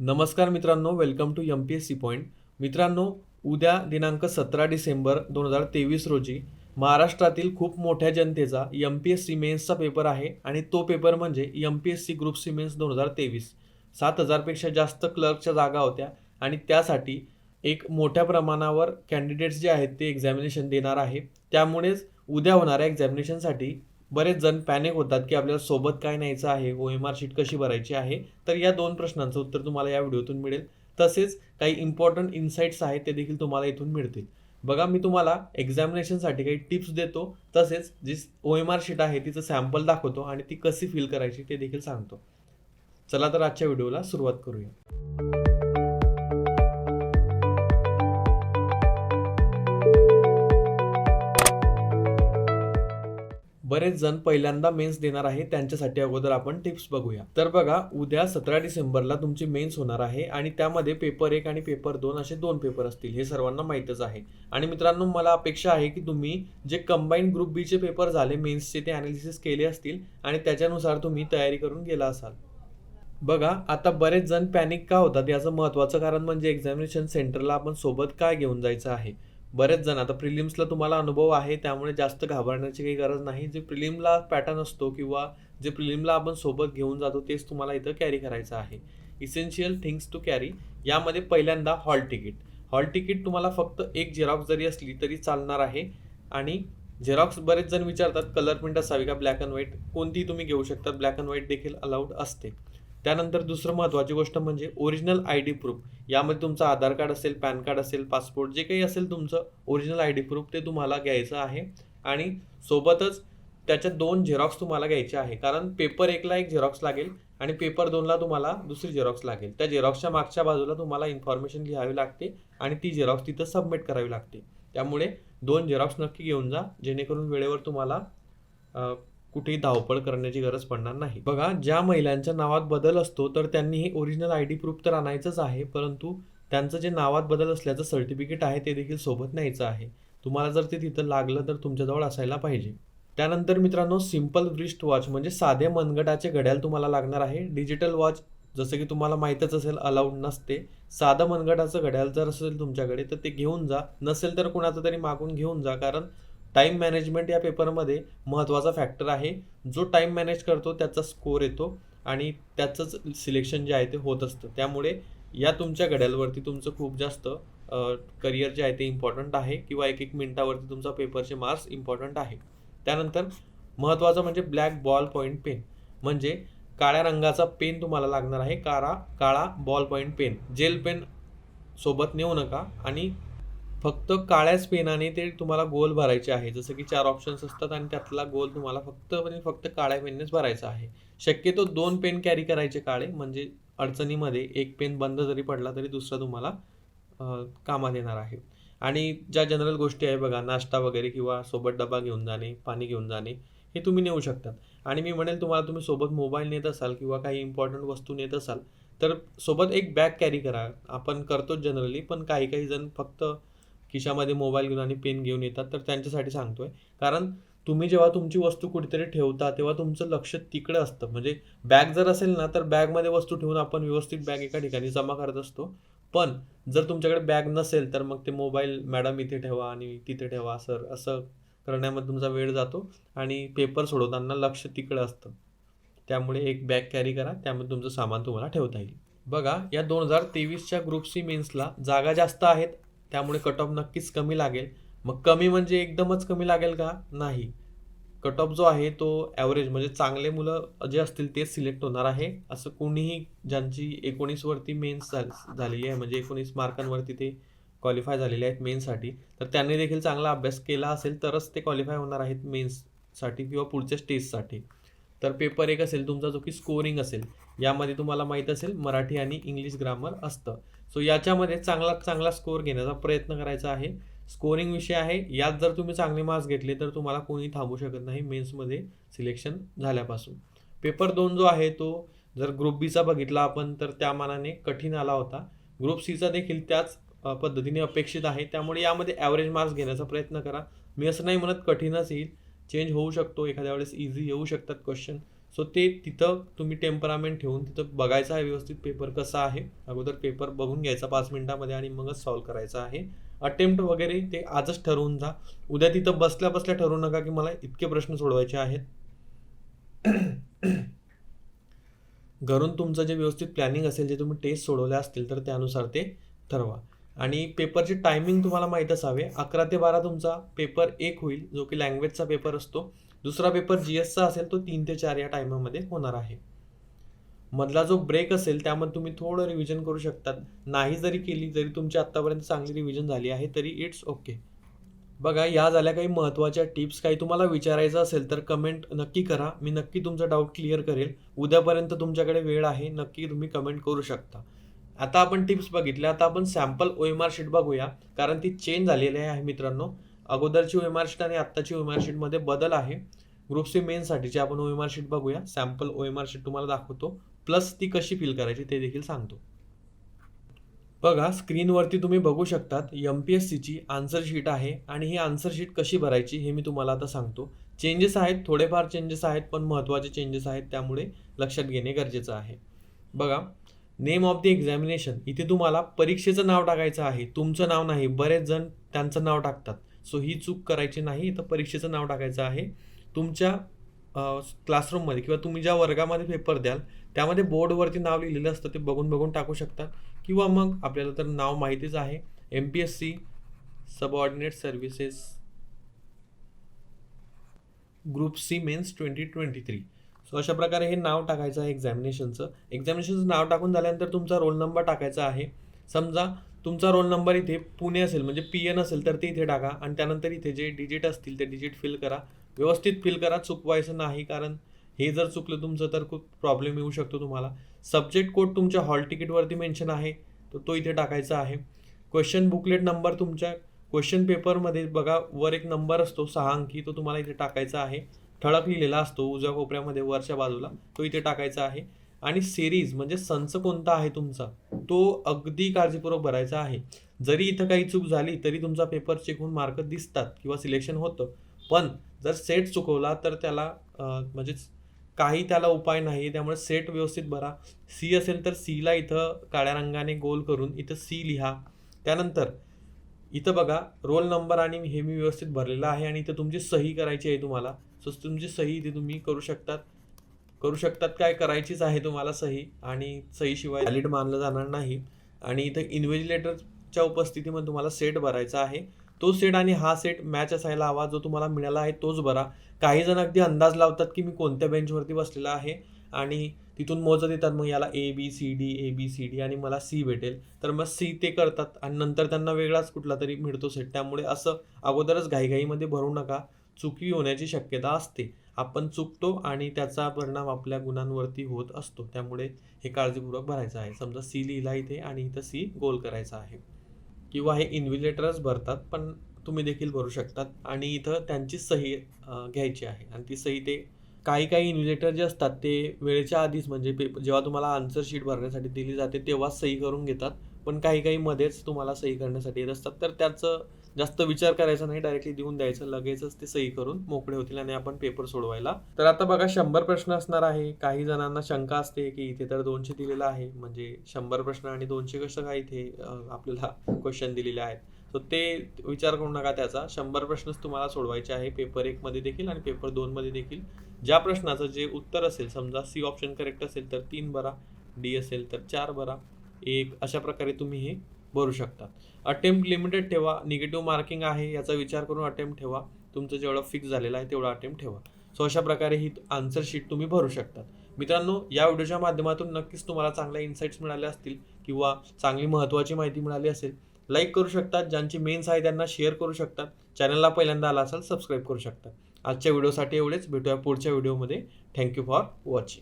नमस्कार मित्रांनो welcome to M P S C point मित्रांनो उद्या दिनांक सतरा डिसेंबर दोन हजार तेवीस रोजी महाराष्ट्रातील खूप मोठ्या जनतेचा एम पी एस सी मेन्सचा पेपर आहे आणि तो पेपर म्हणजे M P S C group C mains दोन हजार तेवीस. सात हजारपेक्षा जास्त क्लर्कच्या जागा होत्या आणि त्यासाठी एक मोठ्या प्रमाणावर कॅन्डिडेट्स जे आहेत ते एक्झामिनेशन देणार आहे. त्यामुळेच उद्या होणाऱ्या एक्झामिनेशनसाठी बरेच जण पॅनिक होतात की आपल्याला सोबत काय न्यायचं आहे? ओ एम आर शीट कशी भरायची आहे? तर या दोन प्रश्नांचं उत्तर तुम्हाला या व्हिडिओतून मिळेल. तसेच काही इम्पॉर्टंट इन्साईट्स आहेत ते देखील तुम्हाला इथून मिळतील. बघा मी तुम्हाला एक्झामिनेशनसाठी काही टिप्स देतो. तसेच जी ओ एम आर शीट आहे तिचं सॅम्पल दाखवतो आणि ती कशी फिल करायची ते देखील सांगतो. चला तर आजच्या व्हिडिओला सुरुवात करूया. बरेच जण पहिल्यांदा मेन्स देणार आहे त्यांच्यासाठी अगोदर आपण टिप्स बघूया. तर बघा उद्या सतरा डिसेंबरला तुमची मेन्स होणार आहे आणि त्यामध्ये पेपर एक आणि पेपर दोन असे दोन पेपर असतील हे सर्वांना माहीतच आहे. आणि मित्रांनो मला अपेक्षा आहे की तुम्ही जे कंबाईन ग्रुप बीचे पेपर झाले मेन्सचे ते अनालिसिस केले असतील आणि त्याच्यानुसार तुम्ही तयारी करून गेला असाल. बघा आता बरेच जण पॅनिक का होतात? याचं महत्त्वाचं कारण म्हणजे एक्झामिनेशन सेंटरला आपण सोबत काय घेऊन जायचं आहे? बरेच जण. आता प्रिलिम्सला तुम्हाला अनुभव आहे त्यामुळे जास्त घाबरण्याची काही गरज नाही. जे प्रिलिमला पॅटर्न असतो किंवा जे प्रिलिमला आपण सोबत घेऊन जातो तेच तुम्हाला इथं कॅरी करायचं आहे. इसेन्शियल थिंग्स टू कॅरी यामध्ये पहिल्यांदा हॉल तिकीट हॉल तिकीट तुम्हाला फक्त एक झेरॉक्स जरी असली तरी चालणार आहे. आणि झेरॉक्स बरेच जण विचारतात कलर प्रिंट असावी का ब्लॅक अँड व्हाईट कोणतीही तुम्ही घेऊ शकता. ब्लॅक अँड व्हाईट देखील अलाउड असते. त्यानंतर दुसरं महत्त्वाची गोष्ट म्हणजे ओरिजिनल आय डी प्रूफ यामध्ये तुमचं आधार कार्ड असेल पॅन कार्ड असेल पासपोर्ट जे काही असेल तुमचं ओरिजिनल आय डी प्रूफ ते तुम्हाला घ्यायचं आहे. आणि सोबतच त्याच्या दोन झेरॉक्स तुम्हाला घ्यायचे आहे. कारण पेपर एकला एक झेरॉक्स लागेल आणि पेपर दोनला तुम्हाला दुसरी झेरॉक्स लागेल. त्या झेरॉक्सच्या मागच्या बाजूला तुम्हाला इन्फॉर्मेशन लिहावी लागते आणि ती झेरॉक्स तिथं सबमिट करावी लागते. त्यामुळे दोन झेरॉक्स नक्की घेऊन जा जेणेकरून वेळेवर तुम्हाला कुठेही धावपळ करण्याची गरज पडणार नाही. बघा ज्या महिलांच्या नावात बदल असतो तर त्यांनी हे ओरिजिनल आय डी प्रूफ तर आणायचंच आहे परंतु त्यांचं जे नावात बदल असल्याचं सर्टिफिकेट आहे ते देखील सोबत न्यायचं आहे. तुम्हाला जर ते तिथं लागलं तर तुमच्याजवळ असायला पाहिजे. त्यानंतर मित्रांनो सिंपल व्रिस्ट वॉच म्हणजे साधे मनगटाचे घड्याळ तुम्हाला लागणार आहे. डिजिटल वॉच जसं की तुम्हाला माहीतच असेल अलाउड नसते. साधं मनगटाचं घड्याळ जर असेल तुमच्याकडे तर ते घेऊन जा. नसेल तर कुणाचं तरी मागून घेऊन जा कारण टाईम मॅनेजमेंट या पेपरमध्ये महत्त्वाचा फॅक्टर आहे. जो टाईम मॅनेज करतो त्याचा स्कोर येतो आणि त्याचंच सिलेक्शन जे आहे ते होत असतं. त्यामुळे या तुमच्या घड्याळवरती तुमचं खूप जास्त करिअर जे आहे ते इम्पॉर्टंट आहे किंवा एक एक मिनटावरती तुमचा पेपरचे मार्क्स इम्पॉर्टंट आहे. त्यानंतर महत्त्वाचं म्हणजे ब्लॅक बॉल पॉईंट पेन म्हणजे काळ्या रंगाचा पेन तुम्हाला लागणार आहे. काळा काळा ball point pen gel pen सोबत नेऊ नका आणि फक्त काळ्याच पेनाने ते तुम्हाला गोल भरायचे आहे. जसं की चार ऑप्शन्स असतात आणि त्यातला गोल तुम्हाला फक्त म्हणजे फक्त काळ्या पेननेच भरायचा आहे. शक्यतो दोन पेन कॅरी करायचे काळे म्हणजे अडचणीमध्ये एक पेन बंद जरी पडला तरी दुसरा तुम्हाला कामात येणार आहे. आणि ज्या जनरल गोष्टी आहे बघा नाश्ता वगैरे किंवा सोबत डबा घेऊन जाणे पाणी घेऊन जाणे हे तुम्ही नेऊ शकतात. आणि मी म्हणेल तुम्हाला तुम्ही सोबत मोबाईल नेत असाल किंवा काही इम्पॉर्टंट वस्तू नेत असाल तर सोबत एक बॅग कॅरी करा. आपण करतोच जनरली पण काही काही जण फक्त खिशामध्ये मोबाईल घेऊन आणि पेन घेऊन येतात तर त्यांच्यासाठी सांगतोय. कारण तुम्ही जेव्हा तुमची वस्तू कुठेतरी ठेवता तेव्हा तुमचं लक्ष तिकडे असतं. म्हणजे बॅग जर असेल ना तर बॅगमध्ये वस्तू ठेवून आपण व्यवस्थित बॅग एका ठिकाणी जमा करत असतो. पण जर तुमच्याकडे बॅग नसेल तर मग ते मोबाईल मॅडम इथे ठेवा आणि तिथे ठेवा सर असं करण्यामध्ये तुमचा वेळ जातो. आणि पेपर सोडवताना लक्ष तिकडे असतं. त्यामुळे एक बॅग कॅरी करा त्यामध्ये तुमचं सामान तुम्हाला ठेवता येईल. बघा या दोन हजार तेवीसच्या ग्रुप सी मेन्सला जागा जास्त आहेत त्यामुळे कट ऑफ नक्कीच कमी लागेल. मग कमी म्हणजे एकदमच कमी लागेल का? नाही. कट ऑफ जो आहे तो ॲव्हरेज म्हणजे चांगले मुलं जे असतील तेच सिलेक्ट होणार आहे. असं कोणीही ज्यांची एकोणीसवरती मेन्स झालेली आहे म्हणजे एकोणीस मार्कांवरती ते क्वालिफाय झालेले आहेत मेन्ससाठी तर त्यांनी देखील चांगला अभ्यास केला असेल तरच ते क्वालिफाय होणार आहेत मेन्ससाठी किंवा पुढच्या स्टेजसाठी तर पेपर एक असेल तुमचा जो की स्कोरिंग असेल यामध्ये तुम्हाला माहीत असेल मराठी आणि इंग्लिश ग्रामर असतं. सो याच्यामध्ये चांगला चांगला स्कोअर घेण्याचा प्रयत्न करायचा आहे. स्कोरिंग विषय आहे. यात जर तुम्ही चांगले मार्क्स घेतले तर तुम्हाला कोणी थांबू शकत नाही मेन्समध्ये सिलेक्शन झाल्यापासून. पेपर दोन जो आहे तो जर ग्रुप बीचा बघितला आपण तर त्या मानाने कठीण आला होता. ग्रुप सीचा देखील त्याच पद्धतीने अपेक्षित आहे. त्यामुळे यामध्ये ॲव्हरेज मार्क्स घेण्याचा प्रयत्न करा. मी असं नाही म्हणत कठीणच येईल. चेंज होऊ शकतो एखाद्या वेळेस इझी येऊ शकतात क्वेश्चन सो ते तिथं तुम्ही टेम्परामेंट ठेवून तिथं बघायचं आहे व्यवस्थित पेपर कसा आहे. अगोदर पेपर बघून घ्यायचा पाच मिनिटामध्ये आणि मगच सॉल्व करायचा आहे. अटेम्प्ट वगैरे ते आजच ठरवून जा. उद्या तिथं बसल्या बसल्या ठरवू नका की मला इतके प्रश्न सोडवायचे आहेत. घरून तुमचं जे व्यवस्थित प्लॅनिंग असेल जे तुम्ही टेस्ट सोडवल्या असतील तर त्यानुसार ते ठरवा. आणि पेपरची टायमिंग तुम्हाला माहीत असावे. अकरा ते बारा तुमचा पेपर एक होईल जो की लँग्वेजचा पेपर असतो. दुसरा पेपर जी एसचा असेल तो तीन ते चार या टायमामध्ये होणार आहे. मधला जो ब्रेक असेल त्यामध्ये तुम्ही थोडं रिव्हिजन करू शकतात. नाही जरी केली जरी तुमची आत्तापर्यंत चांगली रिव्हिजन झाली आहे तरी इट्स ओके बघा या झाल्या काही महत्त्वाच्या टिप्स काही तुम्हाला विचारायचं असेल तर कमेंट नक्की करा. मी नक्की तुमचा डाऊट क्लिअर करेल. उद्यापर्यंत तुमच्याकडे वेळ आहे नक्की तुम्ही कमेंट करू शकता. आता आपण टिप्स बघितल्या आता आपण sample O M R sheet बघूया. कारण ती चेंज झालेली आहे मित्रांनो. अगोदरची ओ एम आर शीट आणि आत्ताची ओ एम आर शीटमध्ये बदल आहे. ग्रुप सी मेनसाठीची आपण ओ एम आर शीट बघूया sample O M R sheet तुम्हाला दाखवतो. प्लस ती कशी फिल करायची ते देखील सांगतो. बघा स्क्रीनवरती तुम्ही बघू शकतात एम पी एस सीची आन्सर शीट आहे आणि ही आन्सर शीट कशी भरायची हे मी तुम्हाला आता सांगतो. चेंजेस आहेत थोडेफार चेंजेस आहेत पण महत्त्वाचे चेंजेस आहेत त्यामुळे लक्षात घेणे गरजेचं आहे. बघा नेम ऑफ द एक्झामिनेशन इथे तुम्हाला परीक्षेचं नाव टाकायचं आहे. तुमचं नाव नाही. बरेच जण त्यांचं नाव टाकतात. सो ही चूक करायची नाही. इथं परीक्षेचं नाव टाकायचं आहे. तुमच्या क्लासरूममध्ये किंवा तुम्ही ज्या वर्गामध्ये पेपर द्याल त्यामध्ये बोर्डवरती नाव लिहिलेलं असतं. ते बघून बघून टाकू शकतात किंवा मग आपल्याला तर नाव माहितीच आहे. M P S C subordinate services group C mains twenty twenty three so अशा प्रकारे हे नाव टाकायचं आहे एक्झामिनेशनचं एक्झामिनेशनचं नाव टाकून झाल्यानंतर तुमचा रोल नंबर टाकायचा आहे. समजा तुमचा रोल नंबर इथे पुणे असेल म्हणजे पी एन असेल तर ते इथे टाका आणि त्यानंतर इथे जे डिजिट असतील ते डिजिट फिल करा. व्यवस्थित फिल करा चुकवायचं नाही कारण हे जर चुकलं तुमचं तर खूप प्रॉब्लेम येऊ शकतो तुम्हाला. सब्जेक्ट कोड तुमच्या हॉल तिकीटवरती मेन्शन आहे तर तो इथे टाकायचा आहे. क्वेश्चन बुकलेट नंबर तुमच्या क्वेश्चन पेपरमध्ये बघा वर एक नंबर असतो सहा अंकी तो तुम्हाला इथे टाकायचा आहे. ठळक लिहिलेला असतो उजव्या कोपऱ्यामध्ये वरच्या बाजूला तो इथे टाकायचा आहे. आणि सिरीज म्हणजे संच कोणता आहे तुमचा? तो अगदी काळजीपूर्वक भरायचा आहे. जरी इथं काही चूक झाली तरी तुमचा पेपर चेक होऊन मार्क दिसतात किंवा सिलेक्शन होतं. पण जर सेट चुकवला तर त्याला म्हणजेच काही त्याला उपाय नाही त्यामुळे सेट व्यवस्थित भरा. सी असेल तर सीला इथं काळ्या रंगाने गोल करून इथं सी लिहा. त्यानंतर इथं बघा रोल नंबर आणि हे मी व्यवस्थित भरलेलं आहे आणि इथं तुमची सही करायची आहे तुम्हाला. सो तुमची सही ते तुम्ही करू शकतात. करू शकतात काय? करायचीच आहे तुम्हाला सही आणि सहीशिवाय व्हॅलिड मानलं जाणार नाही. आणि इथं इन्व्हेजिलेटरच्या उपस्थितीमध्ये तुम्हाला सेट भरायचा आहे. तो सेट आणि हा सेट मॅच असायला हवा जो तुम्हाला मिळाला आहे तोच बरा काही जण अगदी अंदाज लावतात की मी कोणत्या बेंचवरती बसलेला आहे आणि तिथून मोजत येतात मग याला A B C D A B C D आणि मला सी भेटेल. तर मग सी ते करतात आणि नंतर त्यांना वेगळाच कुठला तरी मिळतो सेट त्यामुळे असं अगोदरच घाईघाईमध्ये भरू नका. चुकी होण्याची शक्यता असते. आपण चुकतो आणि त्याचा परिणाम आपल्या गुणांवरती होत असतो. त्यामुळे हे काळजीपूर्वक भरायचं आहे. समजा सी लिहिला इथे आणि इथं सी गोल करायचा आहे. किंवा हे इन्व्हिलेटरच भरतात पण तुम्ही देखील भरू शकतात. आणि इथं त्यांची सही घ्यायची आहे. आणि ती सही ते काही काही इन्व्हिलेटर जे असतात ते वेळेच्या आधीच म्हणजे पेपर जेव्हा तुम्हाला आन्सर शीट भरण्यासाठी दिली जाते तेव्हाच सही करून घेतात. पण काही काही मध्येच तुम्हाला सही करण्यासाठी येत असतात. तर त्याचं जास्त विचार करायचा नाही डायरेक्टली देऊन द्यायचं लगेचच ते सही करून मोकळे होतील आणि आपण पेपर सोडवायला. तर आता बघा शंभर प्रश्न असणार आहे. काही जणांना शंका असते की इथे तर दोनशे दिलेलं आहे. म्हणजे शंभर प्रश्न आणि दोनशे कसं काय इथे आपल्याला क्वेश्चन दिलेले आहेत. सो ते विचार करू नका त्याचा. शंभर प्रश्नच तुम्हाला सोडवायचे आहे. पेपर एकमध्ये देखील आणि पेपर दोनमध्ये देखील. ज्या प्रश्नाचं जे उत्तर असेल समजा सी ऑप्शन करेक्ट असेल तर तीन बरा. डी असेल तर चार बरा. एक अशा प्रकारे तुम्ही हे भरू शकता. अटेम्प्ट लिमिटेड ठेवा. निगेटिव्ह मार्किंग आहे याचा विचार करून अटेम्प्ट ठेवा. तुमचं जेवढं फिक्स झालेलं आहे तेवढा अटेम्प्ट ठेवा. सो अशा प्रकारे ही आन्सर शीट तुम्ही भरू शकतात. मित्रांनो या व्हिडिओच्या माध्यमातून नक्कीच तुम्हाला चांगल्या इन्साईट्स मिळाल्या असतील किंवा चांगली महत्त्वाची माहिती मिळाली असेल लाईक करू शकतात. ज्यांची मेन्स आहे त्यांना शेअर करू शकतात. चॅनलला पहिल्यांदा आला असाल सबस्क्राईब करू शकता आजच्या व्हिडिओसाठी एवढेच. भेटूया पुढच्या व्हिडिओमध्ये. Thank you for watching